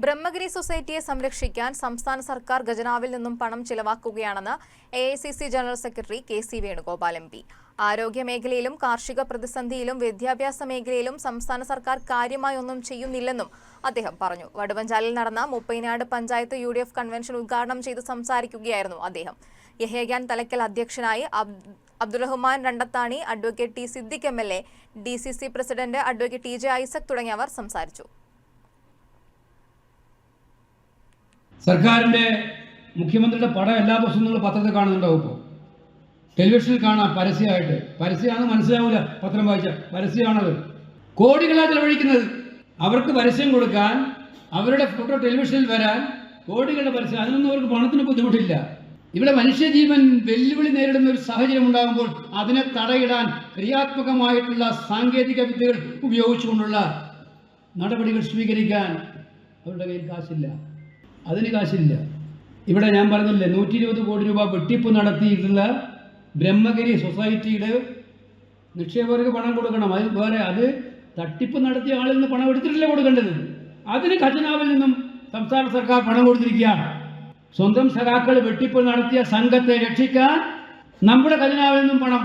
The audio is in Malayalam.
ബ്രഹ്മഗിരി സൊസൈറ്റിയെ സംരക്ഷിക്കാൻ സംസ്ഥാന സർക്കാർ ഖജനാവിൽ നിന്നും പണം ചിലവാക്കുകയാണെന്ന് A general secretary K C Venugopal M P. ആരോഗ്യ മേഖലയിലും കാർഷിക പ്രതിസന്ധിയിലും വിദ്യാഭ്യാസ മേഖലയിലും സംസ്ഥാന സർക്കാർ കാര്യമായി ഒന്നും ചെയ്യുന്നില്ലെന്നും അദ്ദേഹം പറഞ്ഞു. വടുവഞ്ചാലിൽ നടന്ന Muppainad panchayat U D F convention ഉദ്ഘാടനം ചെയ്ത് സംസാരിക്കുകയായിരുന്നു അദ്ദേഹം. യഹേഖാൻ തലക്കൽ അധ്യക്ഷനായി അബ്- Abdurahman Randathani advocate T Siddique M L A D C C president advocate T J Isaac തുടങ്ങിയവർ സംസാരിച്ചു. സർക്കാരിന്റെ മുഖ്യമന്ത്രിയുടെ പടം എല്ലാ ദിവസവും നിങ്ങൾ പത്രത്തിൽ കാണുന്നുണ്ടാവും ഇപ്പോൾ ടെലിവിഷനിൽ കാണാം പരസ്യമായിട്ട്. പരസ്യമാണെന്ന് മനസ്സിലാവില്ല പത്രം വായിച്ച പരസ്യമാണത്. കോടികളാണ് ചെലവഴിക്കുന്നത്. അവർക്ക് പരസ്യം കൊടുക്കാൻ അവരുടെ ഫോട്ടോ ടെലിവിഷനിൽ വരാൻ കോടികളുടെ പരസ്യം. അതിനൊന്നും അവർക്ക് പണത്തിന് ബുദ്ധിമുട്ടില്ല. ഇവിടെ മനുഷ്യജീവൻ വെല്ലുവിളി നേരിടുന്ന ഒരു സാഹചര്യം ഉണ്ടാകുമ്പോൾ അതിനെ തടയിടാൻ ക്രിയാത്മകമായിട്ടുള്ള സാങ്കേതിക വിദ്യകൾ ഉപയോഗിച്ചുകൊണ്ടുള്ള നടപടികൾ സ്വീകരിക്കാൻ അവരുടെ കയ്യിൽ കാശില്ല. അതിന് കാശില്ല. ഇവിടെ ഞാൻ പറഞ്ഞില്ലേ നൂറ്റി ഇരുപത് കോടി രൂപ വെട്ടിപ്പ് നടത്തിയിട്ടുള്ള ബ്രഹ്മഗിരി സൊസൈറ്റിയുടെ നിക്ഷേപകർക്ക് പണം കൊടുക്കണം. അത് വേറെ അത് തട്ടിപ്പ് നടത്തിയ ആളിൽ നിന്ന് പണം എടുത്തിട്ടില്ല കൊടുക്കേണ്ടത്? അതിന് ഖജനാവിൽ നിന്നും സംസ്ഥാന സർക്കാർ പണം കൊടുത്തിരിക്കുകയാണ്. സ്വന്തം സഖാക്കൾ വെട്ടിപ്പ് നടത്തിയ സംഘത്തെ രക്ഷിക്കാൻ നമ്മുടെ ഖജനാവിൽ നിന്നും പണം